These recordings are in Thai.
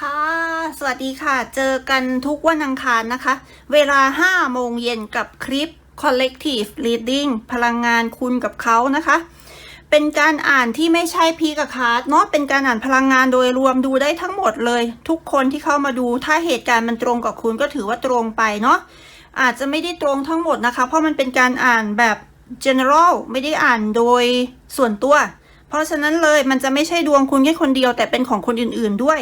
ค่ะ สวัสดีค่ะ เจอกันทุกวันอังคารนะคะ เวลา5โมงเย็นกับคลิป Collective Reading พลังงานคุณกับเขานะคะ เป็นการอ่านที่ไม่ใช่พีกับคาร์ดเนาะ เป็นการอ่านพลังงานโดยรวมดูได้ทั้งหมดเลย ทุกคนที่เข้ามาดู ถ้าเหตุการณ์มันตรงกับคุณก็ถือว่าตรงไปเนาะ อาจจะไม่ได้ตรงทั้งหมดนะคะ เพราะมันเป็นการอ่านแบบ general ไม่ได้อ่านโดยส่วนตัว เพราะฉะนั้นเลยมันจะไม่ใช่ดวงคุณแค่คนเดียวแต่เป็นของคนอื่น ๆด้วย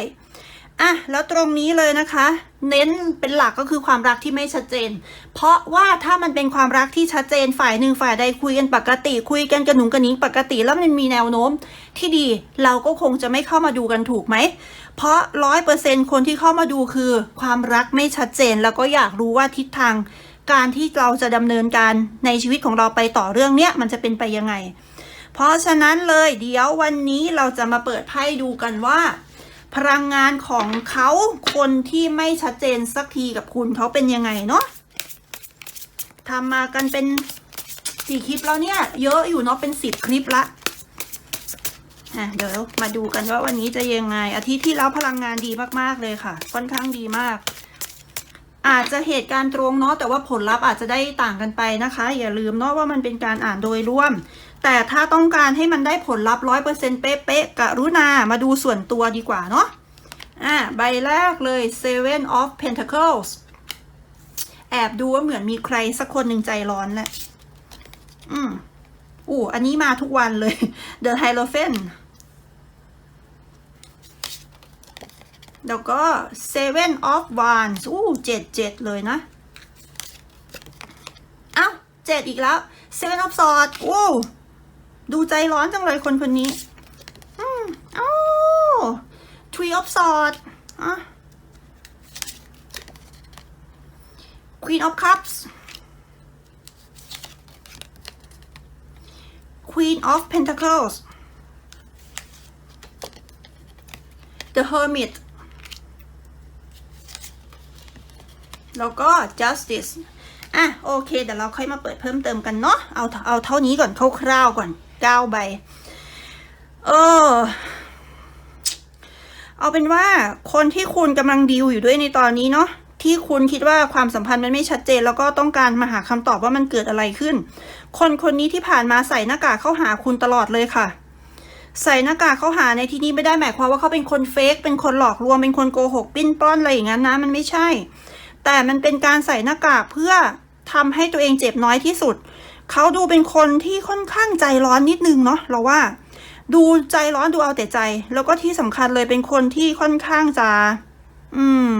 อะแล้วตรงนี้เลยนะคะ เน้นเป็นหลักก็คือความรักที่ไม่ชัดเจน เพราะว่าถ้ามันเป็นความรักที่ชัดเจนฝ่ายหนึ่งฝ่ายใดคุยกันปกติ คุยกันกระหนุงกระหนิงปกติแล้วมันมีแนวโน้มที่ดีเราก็คงจะไม่เข้ามาดูกันถูกไหม เพราะร้อยเปอร์เซ็นคนที่เข้ามาดูคือ ความรักไม่ชัดเจน แล้วก็อยากรู้ว่าทิศทาง การที่เราจะดำเนินการในชีวิตของเราไปต่อเรื่องเนี้ยมันจะเป็นไปยังไง เพราะฉะนั้นเลยเดี๋ยววันนี้เราจะมาเปิดไพ่ดูกันว่า พลังงานของเขาคนที่ไม่ชัดเจนสักทีกับคุณเขาเป็นยังไงเนาะทำมากันเป็นสี่คลิปแล้วเนี่ย เยอะอยู่เนาะเป็นสิบคลิปละอะเดี๋ยวมาดูกันว่าวันนี้จะยังไง อาทิตย์ที่แล้วพลังงานดีมากๆเลยค่ะ ค่อนข้างดีมาก อาจจะเหตุการณ์ตรงเนาะแต่ว่าผลลัพธ์อาจจะได้ต่างกันไปนะคะ อย่าลืมเนาะว่ามันเป็นการอ่านโดยร่วม แต่ถ้าต้องการให้มันได้ผลลัพธ์ร้อยเปอร์เซ็นต์เป๊ะๆกรุณามาดูส่วนตัวดีกว่าเนาะอะใบแรกเลย Seven of Pentacles แอบดูว่าเหมือนมีใครสักคนหนึ่งใจร้อนแหละอืมอู้อันนี้มาทุกวันเลย The Hierophant แล้วก็ Seven of Wands อู้เจ็ดเจ็ดเลยนะเอ้าเจ็ดอีกแล้ว Seven of Swords โอ้ ดูใจร้อนจังเลยคนคนนี้ อืมเอ้า Three of Swords อะ Queen of Cups Queen of Pentacles The Hermit แล้วก็ justice อะ โอเค เดี๋ยวเราค่อยมาเปิดเพิ่มเติมกันเนาะ เอา เอาเท่านี้ก่อนคร่าวๆก่อน เก้าใบ เออ เอาเป็นว่าคนที่คุณกำลังดีลอยู่ด้วยในตอนนี้เนาะที่คุณคิดว่าความสัมพันธ์มันไม่ชัดเจน แล้วก็ต้องการมาหาคำตอบว่ามันเกิดอะไรขึ้น คนคนนี้ที่ผ่านมาใส่หน้ากากเข้าหาคุณตลอดเลยค่ะ ใส่หน้ากากเข้าหาในที่นี้ไม่ได้หมายความว่าเขาเป็นคนเฟกเป็นคนหลอกลวงเป็นคนโกหกปิ้นป้อนอะไรอย่างนั้นนะมันไม่ใช่ แต่มันเป็นการใส่หน้ากากเพื่อทำให้ตัวเองเจ็บน้อยที่สุด เขาดูเป็นคนที่ค่อนข้างใจร้อนนิดนึงเนาะเราว่า ดูใจร้อนดูเอาแต่ใจ แล้วก็ที่สำคัญเลยเป็นคนที่ค่อนข้างจะ อืม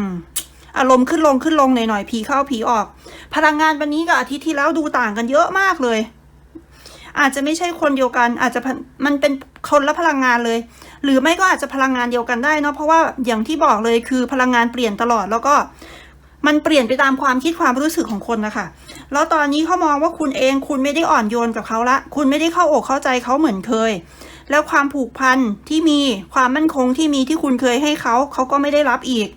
อารมณ์ขึ้นลงขึ้นลงหน่อยๆผีเข้าผีออก พลังงานวันนี้กับอาทิตย์ที่แล้วดูต่างกันเยอะมากเลย อาจจะไม่ใช่คนเดียวกัน อาจจะมันเป็นคนละพลังงานเลย หรือไม่ก็อาจจะพลังงานเดียวกันได้เนาะเพราะว่าอย่างที่บอกเลยคือพลังงานเปลี่ยนตลอดแล้วก็ มันเปลี่ยนไปตามความคิดความรู้สึกของคนนะคะแล้วตอนนี้เขามองว่าคุณเองคุณไม่ได้อ่อนโยนกับเขาละ คุณไม่ได้เข้าอกเข้าใจเขาเหมือนเคย แล้วความผูกพันที่มีความมั่นคงที่มีที่คุณเคยให้เขาเขาก็ไม่ได้รับอีก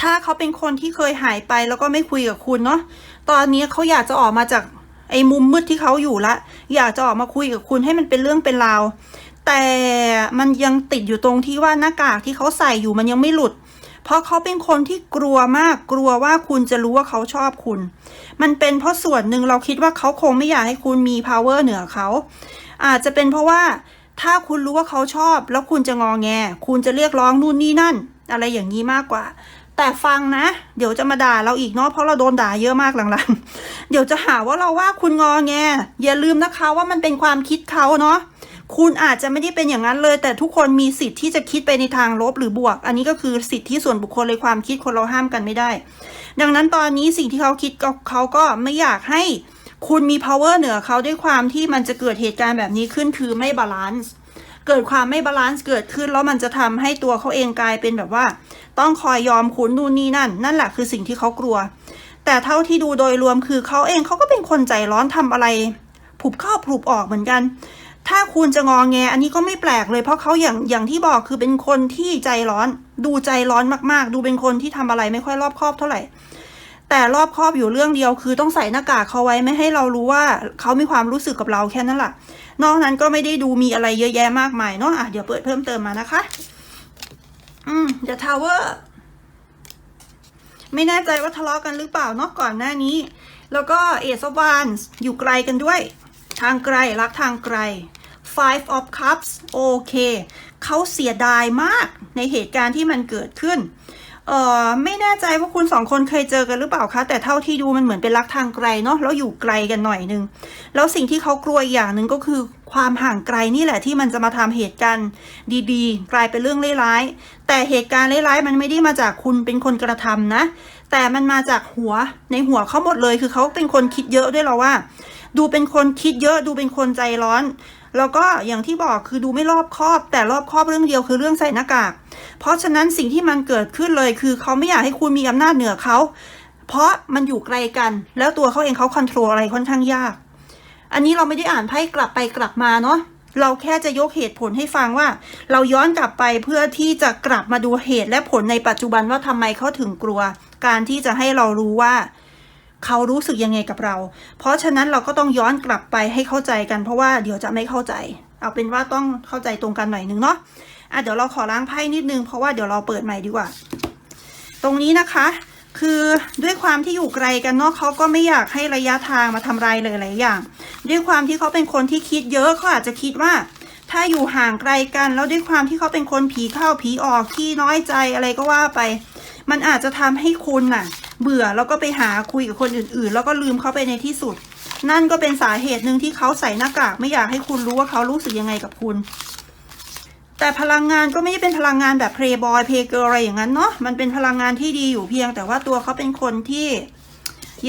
ถ้าเขาเป็นคนที่เคยหายไปแล้วก็ไม่คุยกับคุณเนาะตอนนี้เขาอยากจะออกมาจากไอ้มุมมืดที่เขาอยู่ละ อยากจะออกมาคุยกับคุณให้มันเป็นเรื่องเป็นราวแต่มันยังติดอยู่ตรงที่ว่าหน้ากากที่เขาใส่อยู่มันยังไม่หลุด เพราะเขาเป็นคนที่กลัวมากกลัวว่าคุณจะรู้ว่าเขาชอบคุณ มันเป็นเพราะส่วนหนึ่งเราคิดว่าเขาคงไม่อยากให้คุณมี power เหนือเขา อาจจะเป็นเพราะว่าถ้าคุณรู้ว่าเขาชอบ แล้วคุณจะงอแง คุณจะเรียกร้องนู่นนี่นั่น อะไรอย่างนี้มากกว่า แต่ฟังนะ เดี๋ยวจะมาด่าเราอีกเนาะเพราะเราโดนด่าเยอะมากหลังๆ เดี๋ยวจะหาว่าเราว่าคุณงอแง อย่าลืมนะคะว่ามันเป็นความคิดเขาเนาะ คุณอาจจะไม่ได้เป็นอย่างนั้นเลย แต่ทุกคนมีสิทธิ์ที่จะคิดไปในทางลบหรือบวก อันนี้ก็คือสิทธิส่วนบุคคลเลยความคิดคนเราห้ามกันไม่ได้ ดังนั้นตอนนี้สิ่งที่เขาคิดเขาก็ไม่อยากให้คุณมี power เหนือเขาด้วยความที่มันจะเกิดเหตุการณ์แบบนี้ขึ้นคือไม่บาลานซ์เกิดความไม่บาลานซ์เกิดขึ้นแล้วมันจะทำให้ตัวเขาเองกลายเป็นแบบว่า ต้องคอยยอมคุณนู่นนี่นั่น นั่นแหละคือสิ่งที่เขากลัว แต่เท่าที่ดูโดยรวมคือเขาเองเขาก็เป็นคนใจร้อนทำอะไรผุบเข้าผุบออกเหมือนกัน ถ้าคุณจะงอแง อันนี้ก็ไม่แปลกเลย เพราะเขาอย่างอย่างที่บอกคือเป็นคนที่ใจร้อน ดูใจร้อนมากๆ ดูเป็นคนที่ทำอะไรไม่ค่อยรอบคอบเท่าไหร่ แต่รอบคอบอยู่เรื่องเดียว คือต้องใส่หน้ากากเขาไว้ไม่ให้เรารู้ว่าเขามีความรู้สึกกับเราแค่นั้นแหละนอกนั้นก็ไม่ได้ดูมีอะไรเยอะแยะมากมายเนาะอะเดี๋ยวเปิดเพิ่มเติมมานะคะ อืม The Tower ไม่แน่ใจว่าทะเลาะกันหรือเปล่าเนาะก่อนหน้านี้ แล้วก็ Ace of Wands อยู่ไกลกันด้วย ทางไกลรักทางไกล Five of Cups โอเคเขาเสียดายมากในเหตุการณ์ที่มันเกิดขึ้น เอ่อ ไม่แน่ใจว่าคุณสองคนเคยเจอกันหรือเปล่าคะ แต่เท่าที่ดูมันเหมือนเป็นรักทางไกลเนาะแล้วอยู่ไกลกันหน่อยนึง แล้วสิ่งที่เขากลัวอย่างหนึ่งก็คือความห่างไกลนี่แหละที่มันจะมาทำเหตุการณ์ดีๆ กลายเป็นเรื่องร้ายๆแต่เหตุการณ์ร้ายๆมันไม่ได้มาจากคุณเป็นคนกระทำนะ แต่มันมาจากหัวในหัวเขาหมดเลยคือเขาเป็นคนคิดเยอะด้วยเราว่า ดูเป็นคนคิดเยอะ ดูเป็นคนใจร้อน แล้วก็อย่างที่บอกคือดูไม่รอบคอบ แต่รอบคอบเรื่องเดียวคือเรื่องใส่หน้ากาก เพราะฉะนั้นสิ่งที่มันเกิดขึ้นเลยคือเขาไม่อยากให้คุณมีอำนาจเหนือเขา เพราะมันอยู่ไกลกัน แล้วตัวเขาเองเขาคอนโทรลอะไรค่อนข้างยาก อันนี้เราไม่ได้อ่านไพ่กลับไปกลับมาเนาะเราแค่จะยกเหตุผลให้ฟังว่า เราย้อนกลับไปเพื่อที่จะกลับมาดูเหตุและผลในปัจจุบันว่าทำไมเขาถึงกลัว การที่จะให้เรารู้ว่า เขารู้สึกยังไงกับเรา เพราะฉะนั้นเราก็ต้องย้อนกลับไปให้เข้าใจกันเพราะว่าเดี๋ยวจะไม่เข้าใจ เอาเป็นว่าต้องเข้าใจตรงกันหน่อยนึงเนาะอะเดี๋ยวเราขอล้างไพ่นิดนึงเพราะว่าเดี๋ยวเราเปิดใหม่ดีกว่า ตรงนี้นะคะ คือด้วยความที่อยู่ไกลกันเนาะเขาก็ไม่อยากให้ระยะทางมาทำลายเลยหลายอย่าง ด้วยความที่เขาเป็นคนที่คิดเยอะเขาอาจจะคิดว่าถ้าอยู่ห่างไกลกันแล้วด้วยความที่เขาเป็นคนผีเข้าผีออกขี้น้อยใจอะไรก็ว่าไป มันอาจจะทำให้คุณน่ะ เบื่อแล้วก็ไปหาคุยกับคนอื่นๆ แล้วก็ลืมเขาไปในที่สุด นั่นก็เป็นสาเหตุหนึ่งที่เขาใส่หน้ากากไม่อยากให้คุณรู้ว่าเขารู้สึกยังไงกับคุณ แต่พลังงานก็ไม่ได้เป็นพลังงานแบบเพลย์บอยเพลย์เกิร์อะไรอย่างนั้นเนาะมันเป็นพลังงานที่ดีอยู่เพียง แต่ว่าตัวเขาเป็นคนที่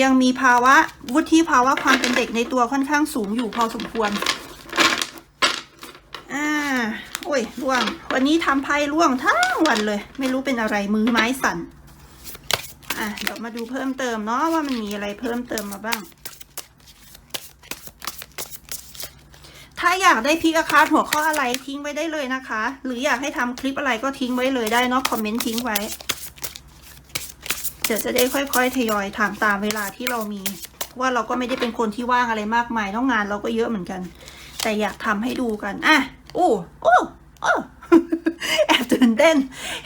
ยังมีภาวะวุฒิภาวะความเป็นเด็กในตัวค่อนข้างสูงอยู่พอสมควรอ่าโอ้ยล่วง วันนี้ทำไพ่ล่วงทั้งวันเลย ไม่รู้เป็นอะไรมือไม้สั่น อะเดี๋ยวมาดูเพิ่มเติมเนาะว่ามันมีอะไรเพิ่มเติมมาบ้าง ถ้าอยากได้พิกอาคาร์หัวข้ออะไรทิ้งไว้ได้เลยนะคะ หรืออยากให้ทำคลิปอะไรก็ทิ้งไว้เลยได้เนาะคอมเมนต์ทิ้งไว้ เดี๋ยวจะได้ค่อยๆทยอยถามตามเวลาที่เรามี ว่าเราก็ไม่ได้เป็นคนที่ว่างอะไรมากมายต้องงานเราก็เยอะเหมือนกัน แต่อยากทำให้ดูกันอะโอ้โอ้โอ้ แอบตื่นเต้น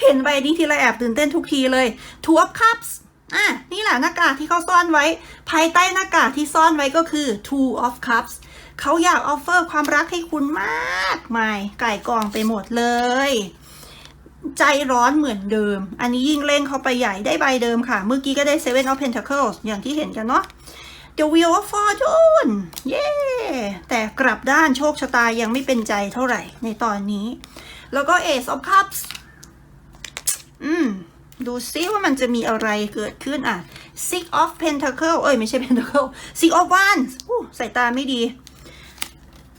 เห็นใบนี้ทีไรแอบตื่นเต้นทุกทีเลย Two of Cups อะนี่แหละหน้ากากที่เขาซ่อนไว้ ภายใต้หน้ากากที่ซ่อนไว้ก็คือ Two of Cups เขาอยากออฟเฟอร์ความรักให้คุณมากมายไก่กองไปหมดเลย ใจร้อนเหมือนเดิม อันนี้ยิ่งเล่นเข้าไปใหญ่ได้ใบเดิมค่ะ เมื่อกี้ก็ได้ Seven of Pentacles อย่างที่เห็นกันเนาะ The Wheel of Fortune เย้ แต่กลับด้านโชคชะตายังไม่เป็นใจเท่าไหร่ในตอนนี้ แล้วก็ Ace of Cups อืม ดูซิว่ามันจะมีอะไรเกิดขึ้นอะ Six of Pentacle เอ้ย ไม่ใช่ Pentacle Six of Wands อู้สายตาไม่ดี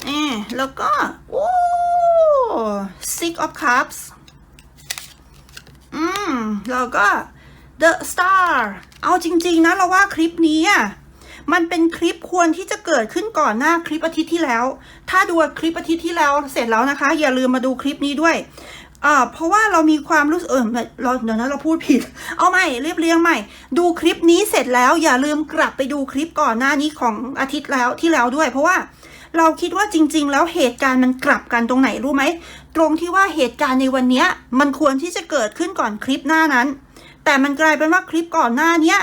เออแล้วก็โอ้ Six of Cups อืม แล้วก็ The Star เอาจริง ๆ นะ เราว่าคลิปนี้อะ มันเป็นคลิปควรที่จะเกิดขึ้นก่อนหน้าคลิปอาทิตย์ที่แล้ว ถ้าดูคลิปอาทิตย์ที่แล้วเสร็จแล้วนะคะ อย่าลืมมาดูคลิปนี้ด้วยอ่าเพราะว่าเรามีความรู้สึกเออเราเดี๋ยวนะเราพูดผิด เอาใหม่เรียบเรียงใหม่ ดูคลิปนี้เสร็จแล้วอย่าลืมกลับไปดูคลิปก่อนหน้านี้ของอาทิตย์แล้วที่แล้วด้วย เพราะว่าเราคิดว่าจริง ๆ แล้วเหตุการณ์มันกลับกันตรงไหนรู้ไหมตรงที่ว่าเหตุการณ์ในวันนี้มันควรที่จะเกิดขึ้นก่อนคลิปหน้านั้น แต่มันกลายเป็นว่าคลิปก่อนหน้าเนี้ย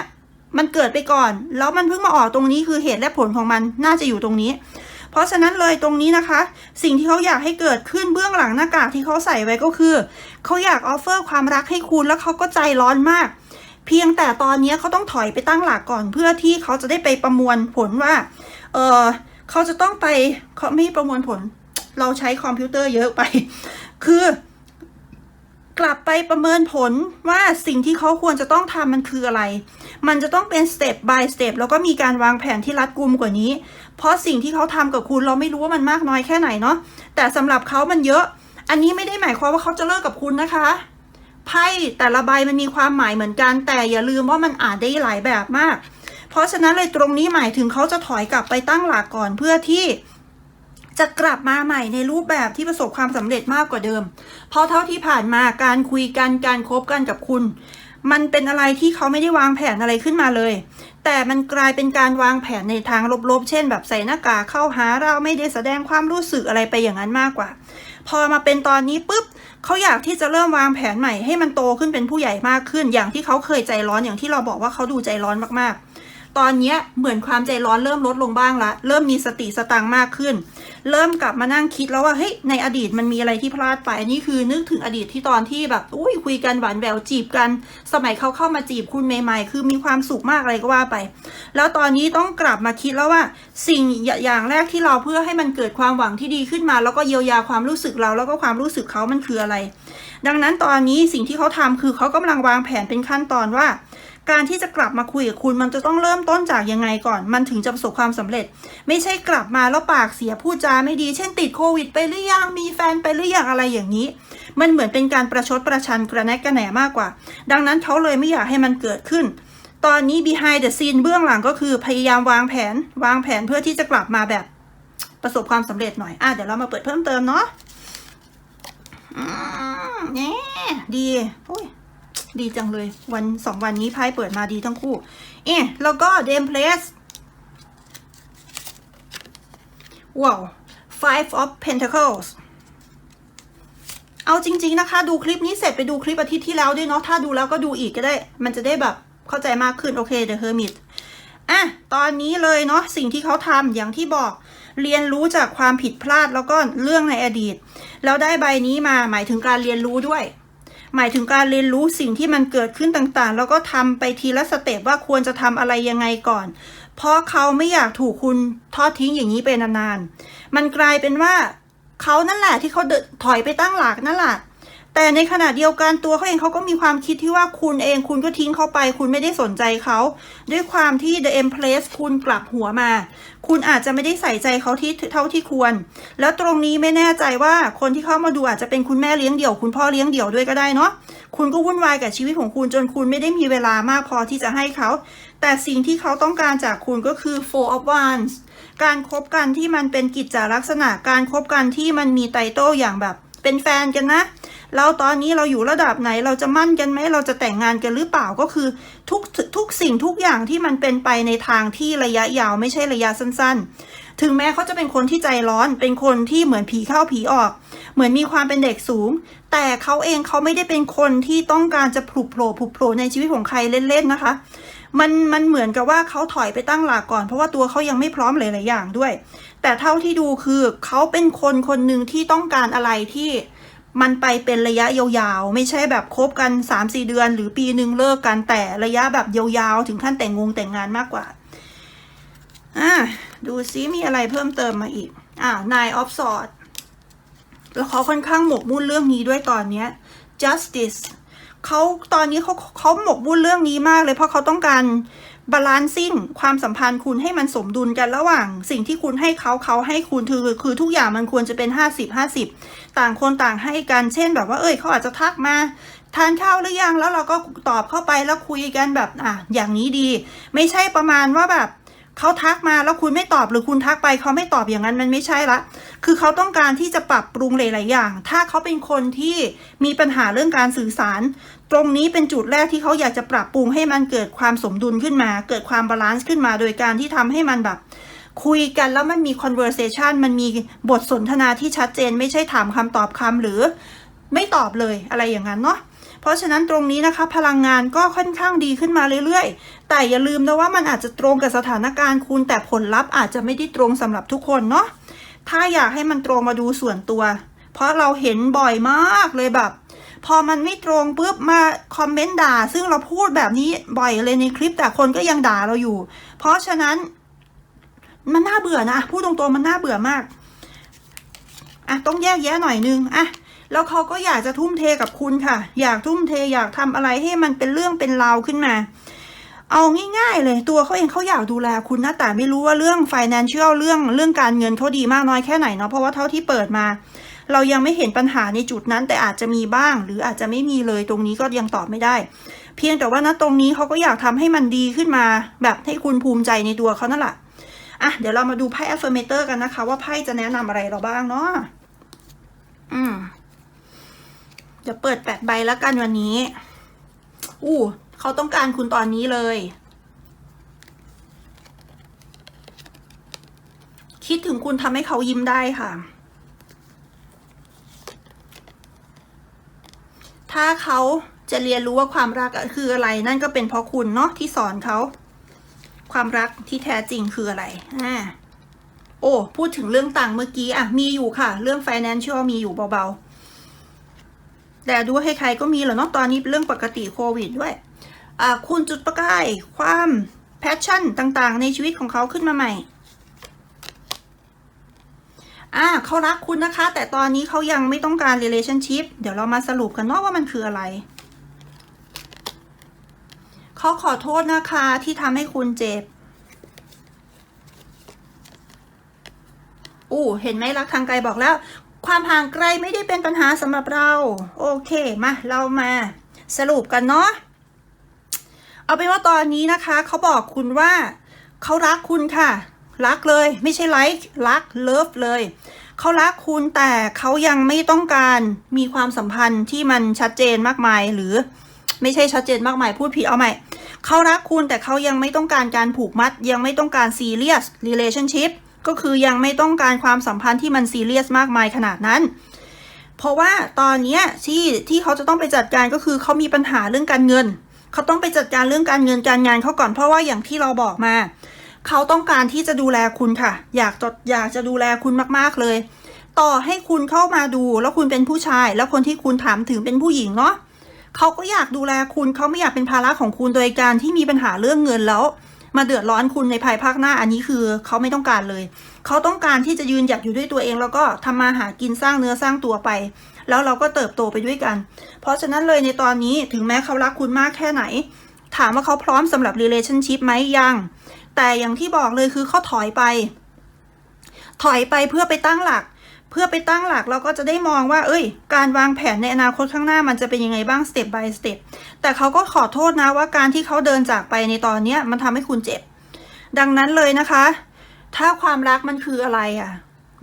มันเกิดไปก่อน แล้วมันเพิ่งมาออกตรงนี้คือเหตุและผลของมันน่าจะอยู่ตรงนี้ เพราะฉะนั้นเลยตรงนี้นะคะ สิ่งที่เขาอยากให้เกิดขึ้นเบื้องหลังหน้ากากที่เขาใส่ไว้ก็คือ เขาอยากออฟเฟอร์ความรักให้คุณแล้วเขาก็ใจร้อนมาก เพียงแต่ตอนนี้เขาต้องถอยไปตั้งหลักก่อน เพื่อที่เขาจะได้ไปประมวลผลว่า เออเขาจะต้องไปเขาไม่ประมวลผล เราใช้คอมพิวเตอร์เยอะไป คือ กลับไปประเมินผลว่าสิ่งที่เขาควรจะต้องทำมันคืออะไร มันจะต้องเป็นสเต็ป by สเต็ปแล้วก็มีการวางแผนที่รัดกุมกว่านี้ เพราะสิ่งที่เขาทำกับคุณเราไม่รู้ว่ามันมากน้อยแค่ไหนเนาะ แต่สำหรับเขามันเยอะ อันนี้ไม่ได้หมายความว่าเขาจะเลิกกับคุณนะคะ ไพ่แต่ละใบมันมีความหมายเหมือนกัน แต่อย่าลืมว่ามันอ่านได้หลายแบบมาก เพราะฉะนั้นเลยตรงนี้หมายถึงเขาจะถอยกลับไปตั้งหลักก่อนเพื่อที่ จะกลับมาใหม่ในรูปแบบที่ประสบความสำเร็จมากกว่าเดิม เพราะเท่าที่ผ่านมาการคุยกันการคบกันกับคุณ มันเป็นอะไรที่เขาไม่ได้วางแผนอะไรขึ้นมาเลย แต่มันกลายเป็นการวางแผนในทางลบๆ เช่น แบบใส่หน้ากากเข้าหาเราไม่ได้แสดงความรู้สึกอะไรไปอย่างนั้นมากกว่า พอมาเป็นตอนนี้ปุ๊บเขาอยากที่จะเริ่มวางแผนใหม่ให้มันโตขึ้นเป็นผู้ใหญ่มากขึ้น อย่างที่เขาเคยใจร้อนอย่างที่เราบอกว่าเขาดูใจร้อนมากๆ ตอนเนี้ยเหมือนความใจร้อนเริ่มลดลงบ้างละ เริ่มมีสติสตังค์มากขึ้น เริ่มกลับมานั่งคิดแล้วว่าเฮ้ยในอดีตมันมีอะไรที่พลาดไป อันนี้คือนึกถึงอดีตที่ตอนที่แบบอุ้ยคุยกันหวานแหววจีบกัน สมัยเขาเข้ามาจีบคุณใหม่ๆ คือมีความสุขมากอะไรก็ว่าไป แล้วตอนนี้ต้องกลับมาคิดแล้วว่า สิ่งอย่างแรกที่เราเพื่อให้มันเกิดความหวังที่ดีขึ้นมา แล้วก็เยียวยาความรู้สึกเราแล้วก็ความรู้สึกเขามันคืออะไร ดังนั้นตอนนี้สิ่งที่เขาทำคือเขากำลังวางแผนเป็นขั้นตอนว่า การที่จะกลับมาคุยกับคุณมันจะต้องเริ่มต้นจากยังไงก่อน มันถึงจะประสบความสำเร็จ ไม่ใช่กลับมาแล้วปากเสียพูดจาไม่ดี เช่นติดโควิดไปหรือยังมีแฟนไปหรือยังอะไรอย่างนี้ มันเหมือนเป็นการประชดประชันกระแนกกระแหนมากกว่า ดังนั้นเขาเลยไม่อยากให้มันเกิดขึ้น ตอนนี้ behind the scene เบื้องหลังก็คือพยายามวางแผน วางแผนเพื่อที่จะกลับมาแบบประสบความสำเร็จหน่อยอะเดี๋ยวเรามาเปิดเพิ่มเติมเนาะอืมแน่ดีโอ้ย ดีจังเลย วันสองวันนี้ไพ่เปิดมาดีทั้งคู่ เอ๊ะแล้วก็เดมเพลสว้าว five of pentacles เอาจริง ๆ นะคะ ดูคลิปนี้เสร็จไปดูคลิปอาทิตย์ที่แล้วด้วยเนาะถ้าดูแล้วก็ดูอีกก็ได้ มันจะได้แบบเข้าใจมากขึ้น โอเค The Hermit อะ ตอนนี้เลยเนาะสิ่งที่เขาทำอย่างที่บอกเรียนรู้จากความผิดพลาดแล้วก็เรื่องในอดีต แล้วได้ใบนี้มาหมายถึงการเรียนรู้ด้วย หมายถึงการเรียนรู้สิ่งที่มันเกิดขึ้นต่างๆ แล้วก็ทำไปทีละสเต็ปว่าควรจะทำอะไรยังไงก่อน เพราะเขาไม่อยากถูกคุณทอดทิ้งอย่างนี้ไปนานๆ มันกลายเป็นว่าเขานั่นแหละที่เขาเดถอยไปตั้งหลักนั่นแหละ แต่ในขณะเดียวกันตัวเขาเองเขาก็มีความคิดที่ว่าคุณเองคุณก็ทิ้งเขาไป คุณไม่ได้สนใจเขาด้วยความที่ The Empress คุณกลับหัวมา คุณอาจจะไม่ได้ใส่ใจเขาที่เท่าที่ควร แล้วตรงนี้ไม่แน่ใจว่าคนที่เข้ามาดูอาจจะเป็นคุณแม่เลี้ยงเดี่ยว คุณพ่อเลี้ยงเดี่ยวด้วยก็ได้เนาะคุณก็วุ่นวายกับชีวิตของคุณจนคุณไม่ได้มีเวลามากพอที่จะให้เขา แต่สิ่งที่เขาต้องการจากคุณก็คือ four of wands การคบกันที่มันเป็นกิจจลักษณะการคบกันที่มันมีไตโต้อย่างแบบ เป็นแฟนกันนะแล้วตอนนี้เราอยู่ระดับไหนเราจะมั่นกันไหมเราจะแต่งงานกันหรือเปล่าก็คือทุกทุกสิ่งทุกอย่างที่มันเป็นไปในทางที่ระยะยาวไม่ใช่ระยะสั้น ๆ ถึงแม้เขาจะเป็นคนที่ใจร้อน เป็นคนที่เหมือนผีเข้าผีออก เหมือนมีความเป็นเด็กสูง แต่เขาเองเขาไม่ได้เป็นคนที่ต้องการจะผุโผล่ผุโผล่ในชีวิตของใครเล่นๆนะคะ มันมันเหมือนกับว่าเขาถอยไปตั้งหลักก่อน เพราะว่าตัวเขายังไม่พร้อมหลายๆอย่างด้วย แต่เท่าที่ดูคือเขาเป็นคนคนหนึ่งที่ต้องการอะไรที่มันไปเป็นระยะยาวๆ ไม่ใช่แบบคบกัน 3-4 เดือน หรือปีหนึ่งเลิกกันแต่ระยะแบบยาวๆ ถึงขั้นแต่งงงแต่งงานมากกว่าอ่าดูซิมีอะไรเพิ่มเติมมาอีกอ่า nine of swords แล้วเขาค่อนข้างหมกมุ่นเรื่องนี้ด้วยตอนเนี้ย justice เขาตอนนี้เขาเขาหมกมุ่นเรื่องนี้มากเลยเพราะเขาต้องการบาลานซิ่งความสัมพันธ์คุณให้มันสมดุลกันระหว่าง สิ่งที่คุณให้เขาเขาให้คุณคือคือทุกอย่างมันควรจะเป็น 50 50 ต่างคนต่างให้กันเช่นแบบว่าเอ้ยเขาอาจจะทักมาทานข้าวหรือยังแล้วเราก็ตอบเข้าไปแล้วคุยกันแบบอะอย่างนี้ดี ไม่ใช่ประมาณว่าแบบเขาทักมาแล้วคุณไม่ตอบหรือคุณทักไปเขาไม่ตอบอย่างนั้นมันไม่ใช่ละ คือเขาต้องการที่จะปรับปรุงหลายๆอย่าง ถ้าเขาเป็นคนที่มีปัญหาเรื่องการสื่อสาร ตรงนี้เป็นจุดแรกที่เขาอยากจะปรับปรุงให้มันเกิดความสมดุลขึ้นมา เกิดความบาลานซ์ขึ้นมา โดยการที่ทำให้มันแบบ คุยกันแล้วมันมี conversation มันมีบทสนทนาที่ชัดเจน ไม่ใช่ถามคำตอบคำหรือไม่ตอบเลยอะไรอย่างนั้นเนาะเพราะฉะนั้นตรงนี้นะคะพลังงานก็ค่อนข้างดีขึ้นมาเรื่อยๆ แต่อย่าลืมนะว่ามันอาจจะตรงกับสถานการณ์คุณ แต่ผลลัพธ์อาจจะไม่ได้ตรงสำหรับทุกคนเนาะถ้าอยากให้มันตรงมาดูส่วนตัว เพราะเราเห็นบ่อยมากเลยแบบ พอมันไม่ตรงปุ๊บมาคอมเมนต์ด่า ซึ่งเราพูดแบบนี้บ่อยเลยในคลิปแต่คนก็ยังด่าเราอยู่ เพราะฉะนั้น มันน่าเบื่อนะพูดตรงๆมันน่าเบื่อมากอะต้องแยกแยะหน่อยนึงอะแล้วเขาก็อยากจะทุ่มเทกับคุณค่ะ อยากทุ่มเทอยากทำอะไรให้มันเป็นเรื่องเป็นราวขึ้นมา เอาง่ายๆเลยตัวเขาเองเขาอยากดูแลคุณนะแต่ไม่รู้ว่าเรื่อง financial เรื่องเรื่องการเงินเขาดีมากน้อยแค่ไหนเนาะเพราะว่าเท่าที่เปิดมา เรายังไม่เห็นปัญหาในจุดนั้นแต่อาจจะมีบ้าง หรืออาจจะไม่มีเลยตรงนี้ก็ยังตอบไม่ได้ เพียงแต่ว่านะตรงนี้เขาก็อยากทำให้มันดีขึ้นมา แบบให้คุณภูมิใจในตัวเขานั่นแหละอะเดี๋ยวเรามาดูไพ่ affirmator กันนะคะ ว่าไพ่จะแนะนำอะไรเราบ้างเนาะอืมเดี๋ยวเปิดแปดใบแล้วกันวันนี้ อู้เขาต้องการคุณตอนนี้เลย คิดถึงคุณทำให้เขายิ้มได้ค่ะ ถ้าเขาจะเรียนรู้ว่าความรักคืออะไร นั่นก็เป็นเพราะคุณเนาะที่สอนเขา ความรักที่แท้จริงคืออะไรอ่าโอ้ พูดถึงเรื่องตังค์เมื่อกี้ อะ มีอยู่ค่ะ เรื่อง financial มีอยู่เบาๆ แต่ดูให้ใครก็มีเหรอเนาะตอนนี้เป็นเรื่องปกติโควิดด้วย อ่า คุณจุดประกาย ความแพชชั่นต่างๆ ในชีวิตของเขาขึ้นมาใหม่ อ่าเขารักคุณนะคะ แต่ตอนนี้เขายังไม่ต้องการ relationship เดี๋ยวเรามาสรุปกันเนาะว่ามันคืออะไรเขาขอโทษนะคะที่ทำให้คุณเจ็บอู้เห็นไหมรักทางไกลบอกแล้ว ความห่างไกลไม่ได้เป็นปัญหาสำหรับเรา โอเคมาเรามาสรุปกันเนาะเอาเป็นว่าตอนนี้นะคะ เขาบอกคุณว่าเขารักคุณค่ะ รักเลย ไม่ใช่ไลค์รักเลิฟเลยเขารักคุณแต่เขายังไม่ต้องการมีความสัมพันธ์ที่มันชัดเจนมากมายหรือไม่ใช่ชัดเจนมากมายพูดผิดเอาใหม่เขารักคุณแต่เขายังไม่ต้องการการผูกมัด ยังไม่ต้องการซีเรียส relationship ก็คือยังไม่ต้องการความสัมพันธ์ที่มันซีเรียสมากมายขนาดนั้น เพราะว่าตอนนี้ที่ที่เขาจะต้องไปจัดการก็คือเขามีปัญหาเรื่องการเงิน เขาต้องไปจัดการเรื่องการเงินการงานเขาก่อนเพราะว่าอย่างที่เราบอกมา เขาต้องการที่จะดูแลคุณค่ะ อยากจะอยากจะดูแลคุณมากๆเลย ต่อให้คุณเข้ามาดูแล้วคุณเป็นผู้ชาย แล้วคนที่คุณถามถึงเป็นผู้หญิงเนาะเขาก็อยากดูแลคุณเขาไม่อยากเป็นภาระของคุณโดยการที่มีปัญหาเรื่องเงินแล้ว มาเดือดร้อนคุณในภายภาคหน้าอันนี้คือเขาไม่ต้องการเลย เขาต้องการที่จะยืนหยัดอยู่ด้วยตัวเอง แล้วก็ทำมาหากินสร้างเนื้อสร้างตัวไป แล้วเราก็เติบโตไปด้วยกัน เพราะฉะนั้นเลยในตอนนี้ถึงแม้เขารักคุณมากแค่ไหน ถามว่าเขาพร้อมสำหรับ relationship ไหมยัง แต่อย่างที่บอกเลยคือเขาถอยไป ถอยไปเพื่อไปตั้งหลัก เพื่อไปตั้งหลักเราก็จะได้มองว่า เอ้ย การวางแผนในอนาคตข้างหน้ามันจะเป็นยังไงบ้าง step by step แต่เขาก็ขอโทษนะว่าการที่เขาเดินจากไปในตอนเนี้ยมันทำให้คุณเจ็บ ดังนั้นเลยนะคะ ถ้าความรักมันคืออะไรอะ่ะ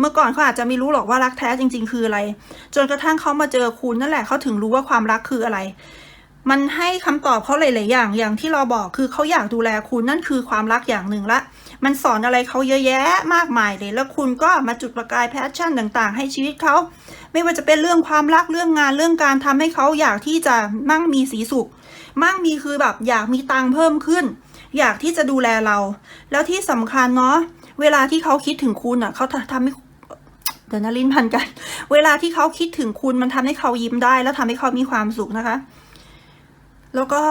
เมื่อก่อนเขาอาจจะไม่รู้หรอกว่ารักแท้จริง ๆ คืออะไร จนกระทั่งเขามาเจอคุณนั่นแหละเขาถึงรู้ว่าความรักคืออะไร มันให้คำตอบเขาหลายๆอย่าง อย่างที่เราบอกคือเขาอยากดูแลคุณนั่นคือความรักอย่างหนึ่งละ มันสอนอะไรเขาเยอะแยะมากมายเลย แล้วคุณก็มาจุดประกายแพชชั่นต่าง ๆ ให้ชีวิตเขา ไม่ว่าจะเป็นเรื่องความรักเรื่องงานเรื่องการทำให้เขาอยากที่จะมั่งมีสีสุข มั่งมีคือแบบอยากมีตังค์เพิ่มขึ้น อยากที่จะดูแลเรา แล้วที่สำคัญเนาะเวลาที่เขาคิดถึงคุณอะเขาทำให้เดี๋ยวนะลิ้นพันกัน เวลาที่เขาคิดถึงคุณมันทำให้เขายิ้มได้ แล้วทำให้เขามีความสุขนะคะ แล้วก็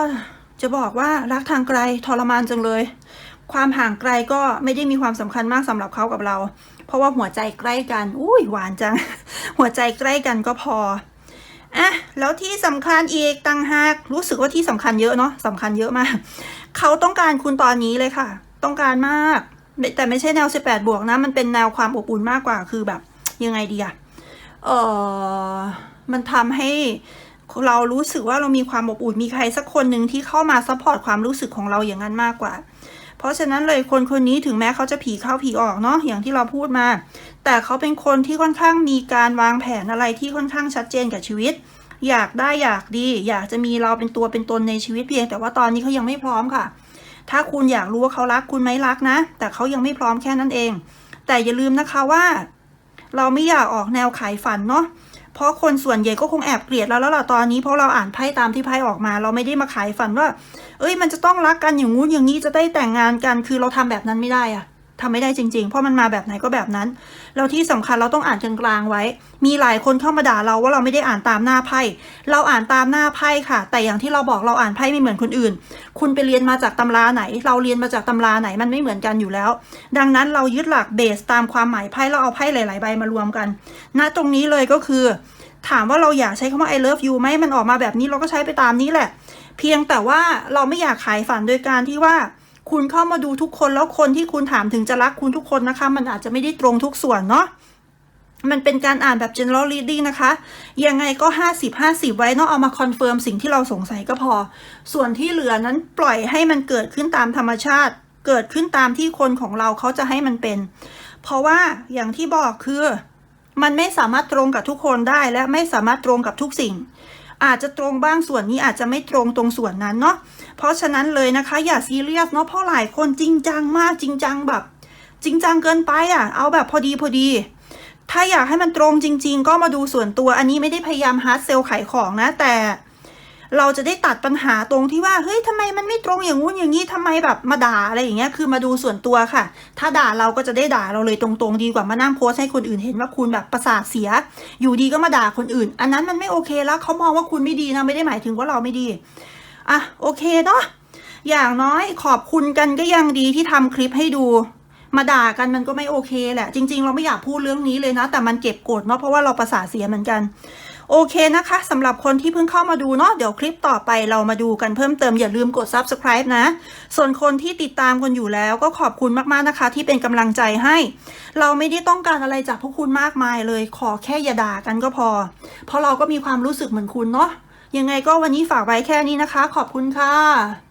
จะบอกว่ารักทางไกลทรมานจังเลย ความห่างไกลก็ไม่ได้มีความสำคัญมากสำหรับเขากับเรา เพราะว่าหัวใจใกล้กัน อุ้ยหวานจัง หัวใจใกล้กันก็พออะแล้วที่สำคัญอีกตังหากรู้สึกว่าที่สำคัญเยอะเนาะสำคัญเยอะมาก เขาต้องการคุณตอนนี้เลยค่ะ ต้องการมาก แต่ไม่ใช่แนว 18 บวกนะ มันเป็นแนวความอบอุ่นมากกว่าคือแบบ ยังไงดีอะเออมันทำให้ เรารู้สึกว่าเรามีความอบอุ่นมีใครสักคนหนึ่งที่เข้ามาซัพพอร์ตความรู้สึกของเราอย่างนั้นมากกว่า เพราะฉะนั้นเลยคนคนนี้ถึงแม้เขาจะผีเข้าผีออกเนาะอย่างที่เราพูดมา แต่เขาเป็นคนที่ค่อนข้างมีการวางแผนอะไรที่ค่อนข้างชัดเจนกับชีวิต อยากได้อยากดี อยากจะมีเราเป็นตัวเป็นตนในชีวิตเพียง แต่ว่าตอนนี้เขายังไม่พร้อมค่ะ ถ้าคุณอยากรู้ว่าเขารักคุณไหมรักนะ แต่เขายังไม่พร้อมแค่นั้นเอง แต่อย่าลืมนะคะว่า เราไม่อยากออกแนวขายฝันเนาะ เพราะคนส่วนใหญ่ก็คงแอบเกลียดเราแล้วล่ะตอนนี้เพราะเราอ่านไพ่ตามที่ไพ่ออกมา เราไม่ได้มาขายฝันว่า เอ้ยมันจะต้องรักกันอย่างงู้นอย่างนี้จะได้แต่งงานกัน คือเราทำแบบนั้นไม่ได้อะ ทำไม่ได้จริงๆ เพราะมันมาแบบไหนก็แบบนั้น แล้วที่สำคัญเราต้องอ่านกลางๆไว้ มีหลายคนเข้ามาด่าเราว่าเราไม่ได้อ่านตามหน้าไพ่ เราอ่านตามหน้าไพ่ค่ะ แต่อย่างที่เราบอกเราอ่านไพ่ไม่เหมือนคนอื่น คุณไปเรียนมาจากตำราไหน เราเรียนมาจากตำราไหนมันไม่เหมือนกันอยู่แล้ว ดังนั้นเรายึดหลักเบสตามความหมายไพ่เราเอาไพ่หลาย ๆ ใบมารวมกัน ณ ตรงนี้เลยก็คือ ถามว่าเราอยากใช้คำว่า I love you ไหมมันออกมาแบบนี้เราก็ใช้ไปตามนี้แหละ เพียงแต่ว่าเราไม่อยากขายฝันโดยการที่ว่า คุณเข้ามาดูทุกคนแล้วคนที่คุณถามถึงจะรักคุณทุกคนนะคะ มันอาจจะไม่ได้ตรงทุกส่วนเนาะมันเป็นการอ่านแบบ general reading นะคะ ยังไงก็ 50 50 ไว้เนาะเอามาคอนเฟิร์มสิ่งที่เราสงสัยก็พอ ส่วนที่เหลือนั้นปล่อยให้มันเกิดขึ้นตามธรรมชาติ เกิดขึ้นตามที่คนของเราเขาจะให้มันเป็น เพราะว่าอย่างที่บอกคือ มันไม่สามารถตรงกับทุกคนได้และไม่สามารถตรงกับทุกสิ่ง อาจจะตรงบ้างส่วนนี้อาจจะไม่ตรงตรงส่วนนั้นเนาะเพราะฉะนั้นเลยนะคะอย่าซีเรียสเนาะเพราะหลายคนจริงจังมากจริงจังแบบ จริงจังเกินไปอะ เอาแบบพอดีพอดี ถ้าอยากให้มันตรงจริง ๆ ก็มาดูส่วนตัวอันนี้ไม่ได้พยายามฮาร์ดเซลขายของนะแต่ เราจะได้ตัดปัญหาตรงที่ว่าเฮ้ยทำไมมันไม่ตรงอย่างงู้นอย่างนี้ทำไมแบบมาด่าอะไรอย่างเงี้ยคือมาดูส่วนตัวค่ะ ถ้าด่าเราก็จะได้ด่าเราเลยตรงๆ ดีกว่ามานั่งโพสให้คนอื่นเห็นว่าคุณแบบประสาทเสีย อยู่ดีก็มาด่าคนอื่น อันนั้นมันไม่โอเคแล้วเขามองว่าคุณไม่ดีนะไม่ได้หมายถึงว่าเราไม่ดีอะโอเคเนาะอย่างน้อยขอบคุณกันก็ยังดีที่ทำคลิปให้ดูมาด่ากันมันก็ไม่โอเคแหละ จริง ๆ เราไม่อยากพูดเรื่องนี้เลยนะ แต่มันเก็บกดเนาะเพราะว่าเราประสาทเสียเหมือนกัน โอเคนะคะสำหรับคนที่เพิ่งเข้ามาดูเนาะเดี๋ยวคลิปต่อไปเรามาดูกันเพิ่มเติมอย่าลืมกด subscribe นะ ส่วนคนที่ติดตามกันอยู่แล้วก็ขอบคุณมากๆนะคะ ที่เป็นกำลังใจให้ เราไม่ได้ต้องการอะไรจากพวกคุณมากมายเลย ขอแค่อย่าด่ากันก็พอ เพราะเราก็มีความรู้สึกเหมือนคุณเนาะยังไงก็วันนี้ฝากไว้แค่นี้นะคะ ขอบคุณค่ะ